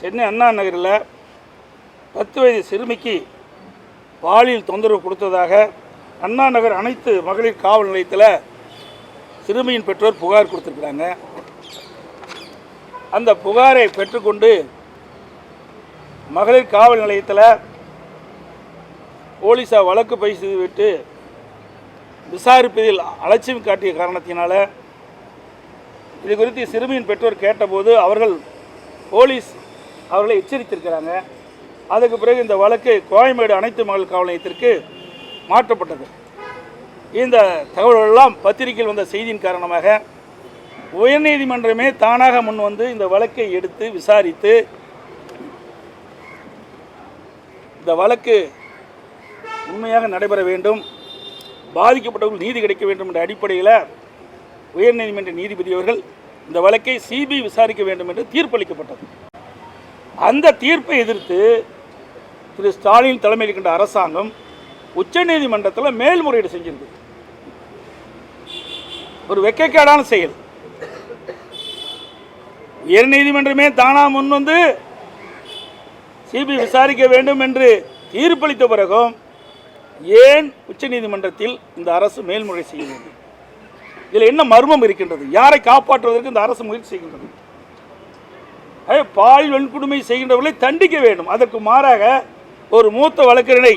சென்னை அண்ணா நகரில் பத்து வயது சிறுமிக்கு பாலியல் தொந்தரவு கொடுத்ததாக அண்ணா நகர் அனைத்து மகளிர் காவல் நிலையத்தில் சிறுமியின் பெற்றோர் புகார் கொடுத்துருக்குறாங்க. அந்த புகாரை பெற்றுக்கொண்டு மகளிர் காவல் நிலையத்தில் போலீஸார் வழக்கு பதிவு செய்துவிட்டு விசாரிப்பதில் அலட்சியம் காட்டிய காரணத்தினால் இது குறித்து சிறுமியின் பெற்றோர் கேட்டபோது அவர்கள் போலீஸ் அவர்களை எச்சரித்திருக்கிறாங்க. அதுக்கு பிறகு இந்த வழக்கு கோயம்பேடு அனைத்து மகளிர் காவல் நிலையத்திற்கு மாற்றப்பட்டது. இந்த தகவல்களெல்லாம் பத்திரிகையில் வந்த செய்தியின் காரணமாக உயர்நீதிமன்றமே தானாக முன் வந்து இந்த வழக்கை எடுத்து விசாரித்து இந்த வழக்கு உண்மையாக நடைபெற வேண்டும் பாதிக்கப்பட்டவர்கள் நீதி கிடைக்க வேண்டும் என்ற அடிப்படையில் உயர்நீதிமன்ற நீதிபதி அவர்கள் இந்த வழக்கை சிபிஐ விசாரிக்க வேண்டும் என்று தீர்ப்பளிக்கப்பட்டது. அந்த தீர்ப்பை எதிர்த்து திரு ஸ்டாலின் தலைமையில் இருக்கின்ற அரசாங்கம் உச்சநீதிமன்றத்தில் மேல்முறையீடு செஞ்சிருக்கு. ஒரு வெக்கைக்காடான செயல். உயர் நீதிமன்றமே தானா முன் வந்து சிபி விசாரிக்க வேண்டும் என்று தீர்ப்பளித்த பிறகும் ஏன் உச்சநீதிமன்றத்தில் இந்த அரசு மேல்முறை செய்ய வேண்டும்? இதில் என்ன மர்மம் இருக்கின்றது? யாரை காப்பாற்றுவதற்கு இந்த அரசு முயற்சி செய்கின்றது? பால் வன்கொடுமை செய்கின்றவர்களை தண்டிக்க வேண்டும். அதற்கு மாறாக ஒரு மூத்த வழக்கறிஞரை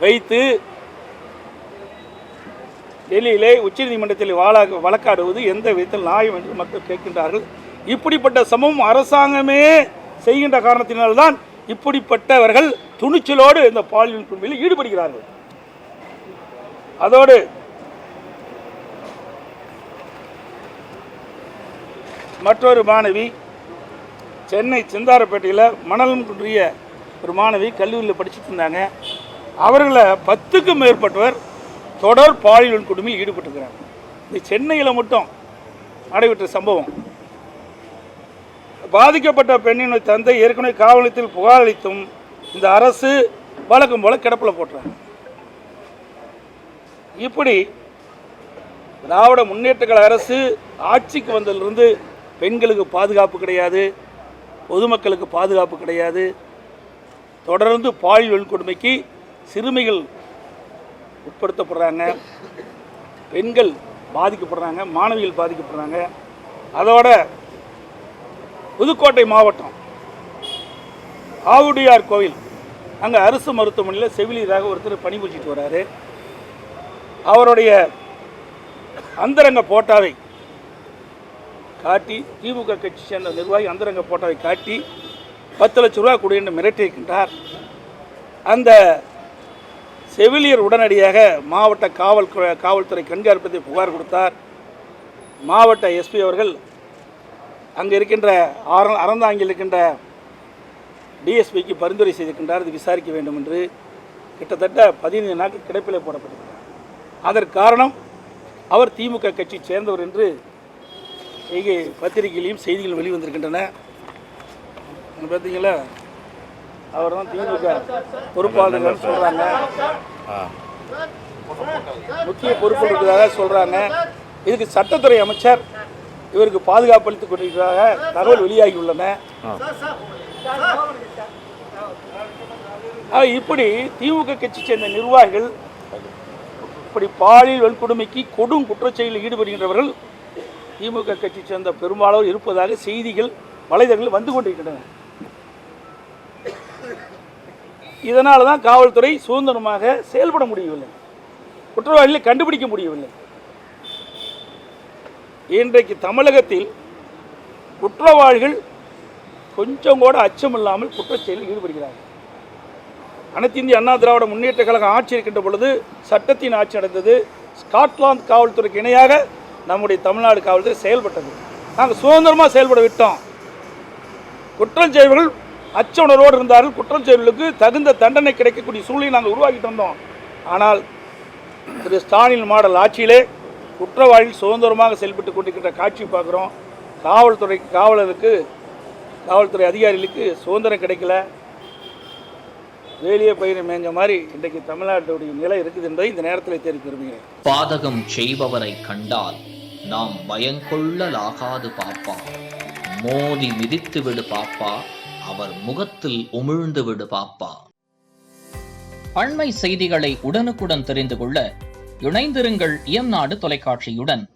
வைத்து டெல்லியிலே உச்சநீதிமன்றத்தில் வாழ வழக்காடுவது எந்த விதத்தில் நியாயம் என்று மக்கள் கேட்கின்றார்கள். இப்படிப்பட்ட சமூகம் அரசாங்கமே செய்கின்ற காரணத்தினால்தான் இப்படிப்பட்டவர்கள் துணிச்சலோடு இந்த பாலியல் குழுவில் ஈடுபடுகிறார்கள். அதோடு மற்றொரு மாணவி சென்னை சிந்தாரப்பேட்டையில் மணலம் குன்றிய ஒரு மாணவி கல்லூரியில் படிச்சுட்டு இருந்தாங்க. அவர்களை பத்துக்கும் மேற்பட்டவர் தொடர் பாலியல் குடும்பில் ஈடுபட்டுருக்கிறாங்க. இந்த சென்னையில் மட்டும் நடைபெற்ற சம்பவம். பாதிக்கப்பட்ட பெண்ணின் தந்தை ஏற்கனவே காவல் நிலையத்தில் புகார் அளித்தும் இந்த அரசு வழக்கம் போல கிடப்பில் போட்டுறாங்க. இப்படி திராவிட முன்னேற்ற கழக அரசு ஆட்சிக்கு வந்ததிலிருந்து பெண்களுக்கு பாதுகாப்பு கிடையாது. பொதுமக்களுக்கு பாதுகாப்பு கிடையாது. தொடர்ந்து பாலியல் வன்கொடுமைக்கு சிறுமிகள் உட்படுத்தப்படுறாங்க. பெண்கள் பாதிக்கப்படுறாங்க மாணவிகள் பாதிக்கப்படுறாங்க. அதோட புதுக்கோட்டை மாவட்டம் ஆவுடையார் கோவில். அங்கே அரசு மருத்துவமனையில் செவிலியராக ஒருத்தர் பணிபுரிச்சிட்டு வராரு. அவருடைய அந்தரங்க போட்டாவை காட்டி திமுக கட்சி சேர்ந்த நிர்வாகி அந்தரங்க போட்டாவை காட்டி பத்து லட்ச ரூபா கொடு என்று மிரட்டியிருக்கின்றார். அந்த செவிலியர் உடனடியாக மாவட்ட காவல் காவல்துறை கண்காணிப்பதை புகார் கொடுத்தார். மாவட்ட எஸ்பி அவர்கள் அங்கே இருக்கின்ற அற அறந்தாங்கில் இருக்கின்ற டிஎஸ்பிக்கு பரிந்துரை செய்திருக்கின்றார். இது விசாரிக்க வேண்டும் என்று கிட்டத்தட்ட பதினைந்து நாட்கள் கிடைப்பிலே போடப்பட்டிருக்கிறார் அதற்கு காரணம் அவர் திமுக கட்சி சேர்ந்தவர் என்று செய்கை பத்திரிகையிலையும் செய்திகள் வெளிவந்திருக்கின்றன. பார்த்தீங்களா அவர் தான் திமுக பொறுப்பாளர்கள் சொல்கிறாங்க முக்கிய பொறுப்பு இருக்கிறதாக சொல்கிறாங்க இதுக்கு சட்டத்துறை அமைச்சர் இவருக்கு பாதுகாப்பு அளித்துக் கொண்டிருக்கிறதாக தகவல் வெளியாகியுள்ளன. இப்படி திமுக கட்சி சேர்ந்த நிர்வாகிகள் இப்படி பாலியல் வன்கொடுமைக்கு கொடும் குற்றச்செயலில் ஈடுபடுகின்றவர்கள் திமுக கட்சி சேர்ந்த பெரும்பாலோர் இருப்பதாக செய்திகள் வலைதளங்களில் வந்து கொண்டிருக்கின்றன. இதனால தான் காவல்துறை சுதந்திரமாக செயல்பட முடியவில்லை. குற்றவாளிகளை கண்டுபிடிக்க முடியவில்லை. இன்றைக்கு தமிழகத்தில் குற்றவாளிகள் கொஞ்சம் கூட அச்சமில்லாமல் குற்றச்செயலில் ஈடுபடுகிறார்கள். அனைத்து இந்திய அண்ணா திராவிட முன்னேற்ற கழகம் ஆட்சி இருக்கின்ற பொழுது சட்டத்தின் ஆட்சி நடந்தது. ஸ்காட்லாந்து காவல்துறைக்கு இணையாக நம்முடைய தமிழ்நாடு காவல்துறை செயல்பட்டது. நாங்கள் சுதந்திரமாக செயல்பட விட்டோம். குற்றம் செய்வர்கள் அச்ச உணர்வோடு இருந்தார்கள். குற்றம் செய்வர்களுக்கு தகுந்த தண்டனை கிடைக்கக்கூடிய சூழ்நிலை நாங்கள் உருவாக்கிட்டு வந்தோம். ஆனால் திரு ஸ்டாலின் மாடல் ஆட்சியிலே குற்றவாளிகள் சுதந்திரமாக செயல்பட்டு கொண்டிருக்கின்ற காட்சி பார்க்குறோம். காவல்துறை காவலருக்கு காவல்துறை அதிகாரிகளுக்கு சுதந்திரம் கிடைக்கல. வேலியே பயிரை மேஞ்ச மாதிரி இன்றைக்கு தமிழ்நாட்டுடைய நிலை இருக்குது என்பதை இந்த நேரத்தில் தெரிவித்து விரும்புகிறேன். பாதகம் செய்பவரை கண்டால் நாம் பயங்கொள்ளலாகாது பாப்பா. மோதி மிதித்து விடு பாப்பா. அவர் முகத்தில் உமிழ்ந்து விடு பாப்பா. அண்மை செய்திகளை உடனுக்குடன் தெரிந்து கொள்ள இணைந்திருங்கள் இயம்நாடு தொலைக்காட்சியுடன்.